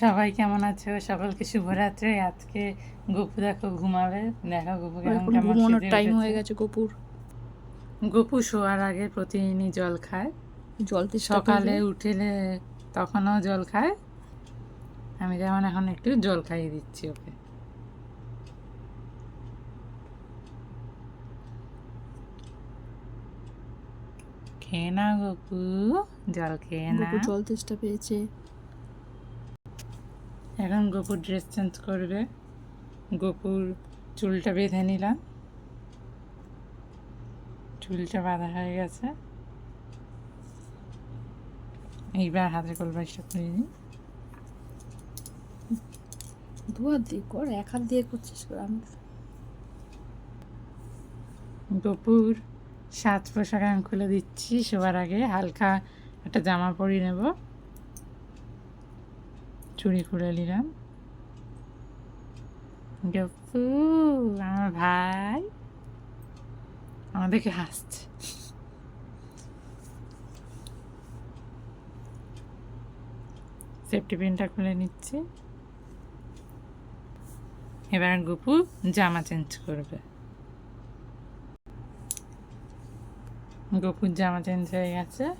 সবাই কেমন আছো? সকলকে শুভরাত্রি। আজকে গপু দেখো ঘুমাবে। দেখো গপু কেমন ঘুমানোর টাইম হয়ে গেছে গোপুর। গপু শোয়ার আগে প্রতিদিনই জল খায়। জল সকালে উঠেলে তখনও জল খায়। আমি যেমন এখন একটু জল খাইয়ে দিচ্ছি ওকে। খেয়ে না গপু। জল খেয়ে না জল তেষ্টা পেয়েছে এখন গোপুর ড্রেস চেঞ্জ করবে। গোপুর চুলটা বেঁধে নিলাম। চুলটা বাঁধা হয়ে গেছে। এইবার হাতে কলবাসটা করে নিই। দিয়ে কর এক হাত দিয়ে করছিস কর আমি। গোপুর সাজ পোশাক আমি খুলে দিচ্ছি সবার আগে হালকা একটা জামা পরিয়ে নেব। চুড়ি করে নিলাম। গপু আমার ভাই। আমাদেরকে হাসছে। সেফটি পিনটা খুলে নিচ্ছি। এবার গপু জামা চেঞ্জ করবে। গপুর জামা চেঞ্জ হয়ে গেছে।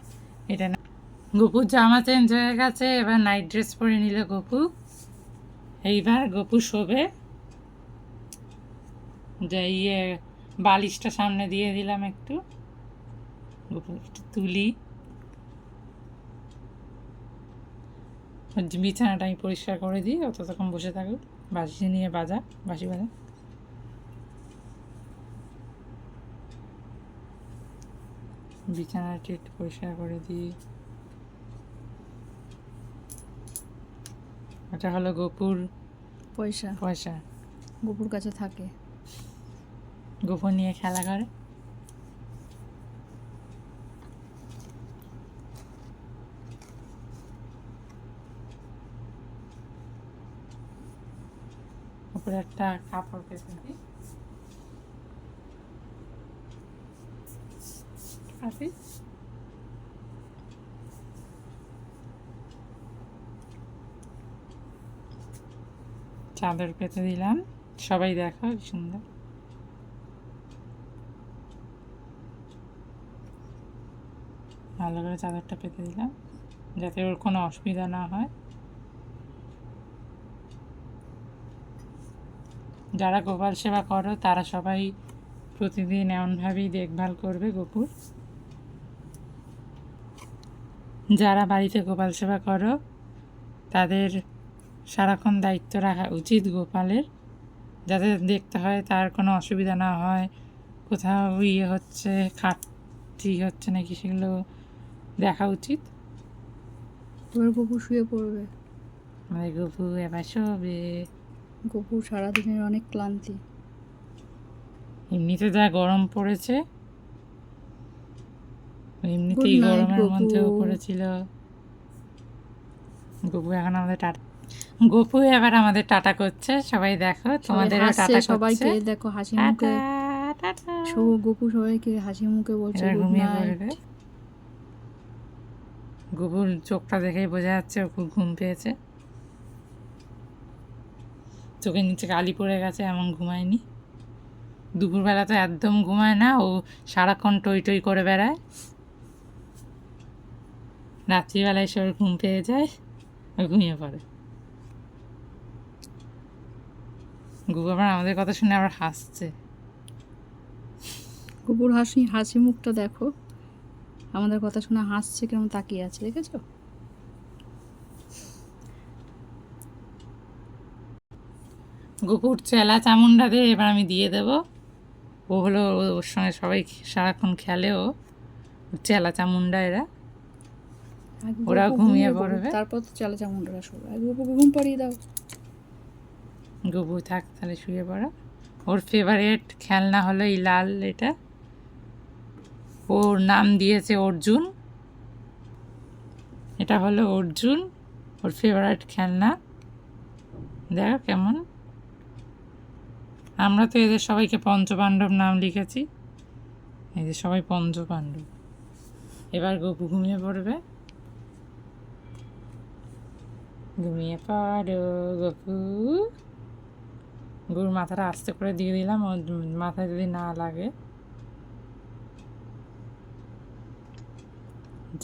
এটা গপুর জামা চেঞ্জ হয়ে গেছে, এবার নাইট ড্রেস পরে নিল গপু। এইবার গপু শোবে। যে ইয়ে বালিশটা সামনে দিয়ে দিলাম একটু। গপু একটু তুলি। বিছানাটা আমি পরিষ্কার করে দিই অত তখন বসে থাকুক। বাসি নিয়ে বাজা, বাসি বাজা। বিছানাটি একটু পরিষ্কার করে দিই। এটা হলো গোপুর পয়সা। পয়সা। গোপুর কাছে থাকে। গোপু নিয়ে খেলা করে। উপরে একটা কাপড় পেতে দিই চাদর পেতে দিলাম। সবাই দেখো সুন্দর। ভালো করে চাদরটা পেতে দিলাম, যাতে ওর কোনো অসুবিধা না হয়। যারা গোপাল সেবা করো, তারা সবাই প্রতিদিন এমনভাবেই দেখভাল করবে গোপুর। যারা বাড়িতে গোপাল সেবা করো, তাদের সারাক্ষণ দায়িত্ব রাখা উচিত গোপালের যাতে দেখতে হয় তার কোনো অসুবিধা না হয়। কোথাও ইয়ে হচ্ছে খাটতি হচ্ছে নাকি সেগুলো দেখা উচিত। এবার গোপু শুয়ে পড়বে। আমাদের গপু এবার শোবে। গোপুর সারাদিনের অনেক ক্লান্তি। এমনিতে যা গরম পড়েছে এমনিতেই গরমের মধ্যেও পড়েছিল। গপু এখন আমাদের টাটা গপু এবার আমাদের টাটা করছে। সবাই দেখো তোমাদের টাটা সবাইকে দেখো হাসি মুখে। সব গোপু সবাইকে হাসি মুখে বলছে ঘুমিয়ে পড়বে। গপুর চোখটা দেখেই বোঝা যাচ্ছে ও খুব ঘুম পেয়েছে। চোখের নিচে কালি পড়ে গেছে এমন ঘুমায়নি। দুপুরবেলা তো একদম ঘুমায় না ও সারাক্ষণ টই টই করে বেড়ায়। রাত্রিবেলায় সব ঘুম পেয়ে যায় ও ঘুমিয়ে পড়ে। গুগু আবার আমাদের কথা শুনে আবার হাসছে। গোপুর হাসি হাসি মুখটা দেখো। আমাদের কথা শুনে হাসছে কেমন তাকিয়ে আছে দেখেছ? গুকুর চেলা এবার আমি দিয়ে দেব। ও হলো ওর সঙ্গে সবাই সারাক্ষণ খেলে ও। চেলা চামুন্ডা এরা। ওরা ঘুমিয়ে পড়বে। তারপর তো চালা চামুন্ডারা শোবে ঘুম পাড়িয়ে দাও। গবু থাক, তাহলে শুয়ে পড়া। ওর ফেভারেট খেলনা হলো এই লাল, এটা। ওর নাম দিয়েছে অর্জুন। এটা হলো অর্জুন, ওর ফেভারেট খেলনা। দেখো কেমন। আমরা তো এদের সবাইকে পঞ্চপাণ্ডব নাম লিখেছি। এদের সবাই পঞ্চপাণ্ডব। এবার গপু ঘুমিয়ে পড়বে। ঘুমিয়ে পড়ো গপু। গরুর মাথাটা আস্তে করে দিয়ে দিলাম মাথায় যদি না লাগে।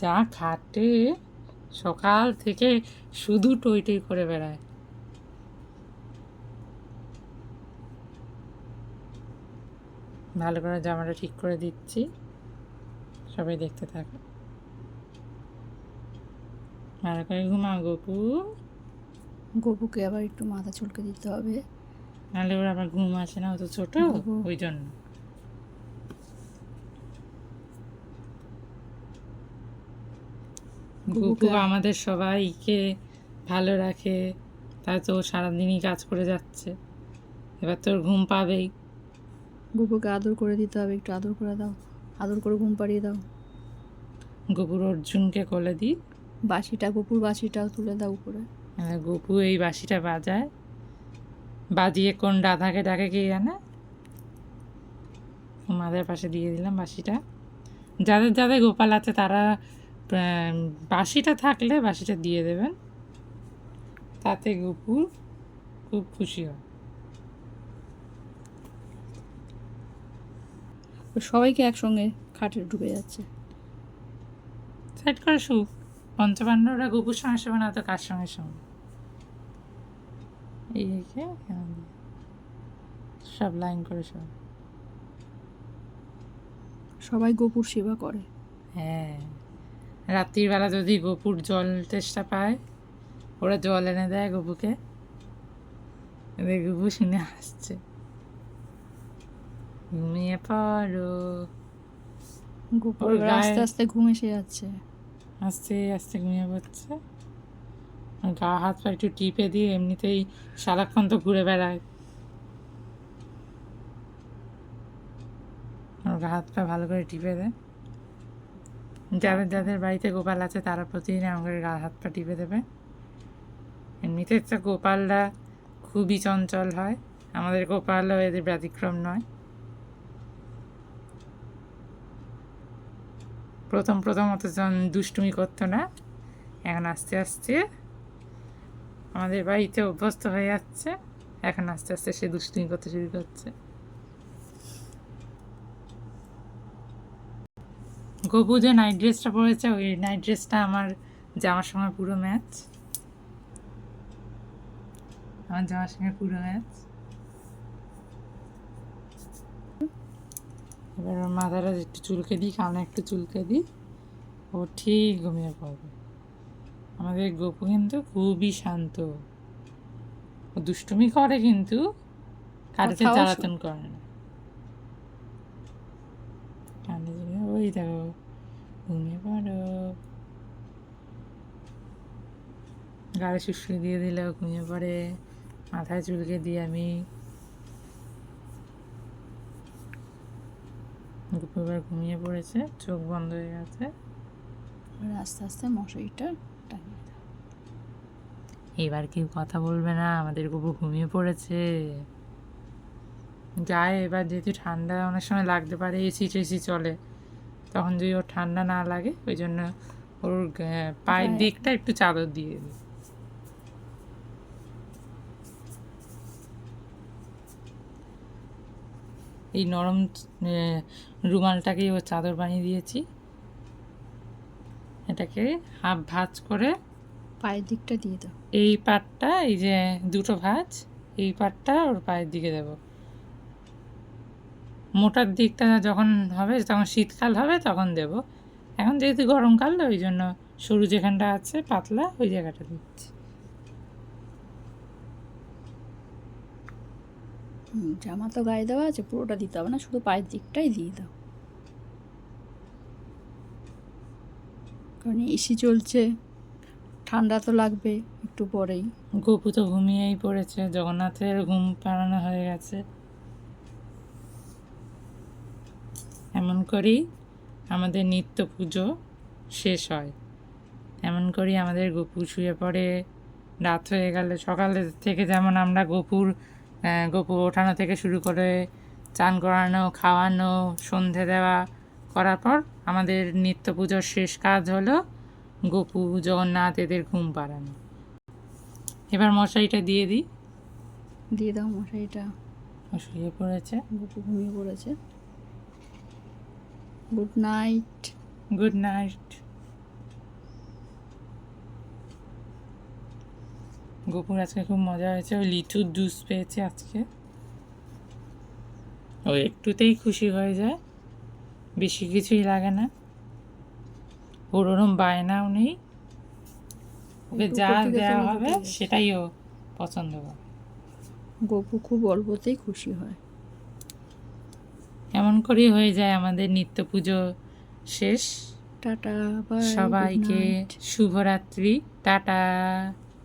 যা খাটে, সকাল থেকে শুধু টই টই করে বেড়ায়। ভালো করে জামাটা ঠিক করে দিচ্ছি, সবাই দেখতে থাকে। ভালো করে ঘুমা গপু। গপুকে আবার একটু মাথা চুলকে দিতে হবে। নাহলে ওর আবার ঘুম আসে না ও তো ছোট ওই জন্য। গপুকে আমাদের সবাইকে ভালো রাখে তাই তো সারাদিনই কাজ করে যাচ্ছে। এবার তোর ঘুম পাবেই। গপুকে আদর করে দিতে হবে একটু আদর করে দাও। আদর করে ঘুম পাড়িয়ে দাও। গপুর অর্জুনকে কোলে দিই। বাসিটা গপুর বাসিটাও তুলে দাও উপরে। আর গপু এই বাঁশিটা বাজায়। বাজিয়ে কোন রাধাকে ডাকে কে জানে? মাদের পাশে দিয়ে দিলাম বাঁশিটা। যাদের যাদের গোপাল আছে তারা বাঁশিটা থাকলে বাঁশিটা দিয়ে দেবেন। তাতে গপু খুব খুশি হয়। সবাইকে একসঙ্গে খাটে ঢুকে যাচ্ছে। সাইড করে সুখ। পঞ্চপাণ্ডবরা গপুর সঙ্গে শোবে না তো কার সঙ্গে শোবে এই রেখে সব লাইন করে শোবে সবাই গপুর সেবা করে। হ্যাঁ। রাত্রির বেলা যদি গপুর জল তেষ্টা পায় ওরা জল এনে দেয় গপুকে। গপু শুনে হাসছে। ঘুমিয়ে পড়ো। গপুর আস্তে আস্তে ঘুম এসে যাচ্ছে। আস্তে আস্তে ঘুমিয়ে পড়ছে। গা হাত পা একটু টিপে দিয়ে এমনিতেই সারাক্ষণ তো ঘুরে বেড়ায়। ওর গা হাত পা ভালো করে টিপে দেয় যাদের যাদের বাড়িতে গোপাল আছে তারা প্রতিদিন আমাকে গা হাত পা টিপে দেবে। এমনিতে তো গোপালরা খুবই চঞ্চল হয়। আমাদের গোপালও এদের ব্যতিক্রম নয়। প্রথম প্রথম অত দুষ্টুমি করতো না। এখন আস্তে আস্তে আমাদের বাড়িতে অভ্যস্ত হয়ে যাচ্ছে। এখন আস্তে আস্তে সে দুষ্টুমি করতে শুরু করছে। গপু যে নাইট ড্রেসটা পরেছে, ওই নাইট ড্রেসটা আমার জামার সঙ্গে পুরো ম্যাচ আমার জামার সঙ্গে পুরো ম্যাচ এবার ওর মাথাটা একটু চুলকে দিই, কানে একটু চুলকে দিই। ও ঠিক ঘুমিয়ে পড়বে। আমাদের গপু কিন্তু খুবই শান্ত। দুষ্টুমি করে কিন্তু কারোকে জ্বালাতন করে না। ওই দেখো ঘুমিয়ে পড়ো। গাড়ি শুশুরি দিয়ে দিলে ঘুমিয়ে পড়ে। মাথায় চুলকে দিই আমি গপু এবার ঘুমিয়ে পড়েছে চোখ বন্ধ হয়ে গেছে। আস্তে আস্তে মশারিটা দাও এবার কেউ কথা বলবে না আমাদের গপু ঘুমিয়ে পড়েছে। যায় এবার যেহেতু ঠান্ডা অনেক সময় লাগতে পারে এসি টেসি চলে তখন যদি ওর ঠান্ডা না লাগে ওই জন্য ওর পায়ের দিকটা একটু চাদর দিয়ে দিই। এই নরম আহ, রুমালটাকেই ও চাদর বানিয়ে দিয়েছি। এটাকে হাফ ভাঁজ করে পায়ের দিকটা দিয়ে দাও। এই পাটটা এই যে দুটো ভাঁজ এই পাটটা ওর পায়ের দিকে দেব। মোটার দিকটা যখন হবে তখন শীতকাল হবে তখন দেব। এখন যেহেতু গরমকাল ওই জন্য সরু যেখানটা আছে পাতলা ওই জায়গাটা দিচ্ছি। জামা তো গায়ে দেওয়া আছে পুরোটা দিতে হবে না শুধু পায়ের দিকটাই দিয়ে দাও। কারণ এসি চলছে। ঠান্ডা তো লাগবে একটু পরেই। গপু তো ঘুমিয়েই পড়েছে, জগন্নাথের ঘুম পাড়ানো হয়ে গেছে। এমন করেই আমাদের নিত্য পুজো শেষ হয়। এমন করেই আমাদের গপু শুয়ে পড়ে। রাত হয়ে গেলে, সকালে থেকে যেমন আমরা গপুর গপু ওঠানো থেকে শুরু করে চান করানো, খাওয়ানো, সন্ধে দেওয়া করার পর আমাদের নিত্য পুজোর শেষ কাজ হলো গপু জগন্নাথ এদের ঘুম পাড়ানো। এবার মশারিটা দিয়ে দিই। দিয়ে দাও মশারিটা ও শুয়ে পড়েছে। গপু ঘুমিয়ে পড়েছে। গুড নাইট গুড নাইট গোপুর আজকে খুব মজা হয়েছে। ওই লিচুর জুস পেয়েছে আজকে। ও একটুতেই খুশি হয়ে যায়। বেশি কিছুই লাগে না। ওর ওরম বায়নাও নেই। ওকে যা দেওয়া হবে সেটাই ও পছন্দ করে। গপু খুব অল্পতেই খুশি হয়। এমন করেই হয়ে যায় আমাদের নিত্য পুজো শেষ। টাটা বাই সবাইকে শুভরাত্রি টাটা।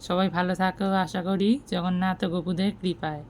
সবাই ভালো থাকো আশা করি জগন্নাথ ও গোপুদের কৃপায়।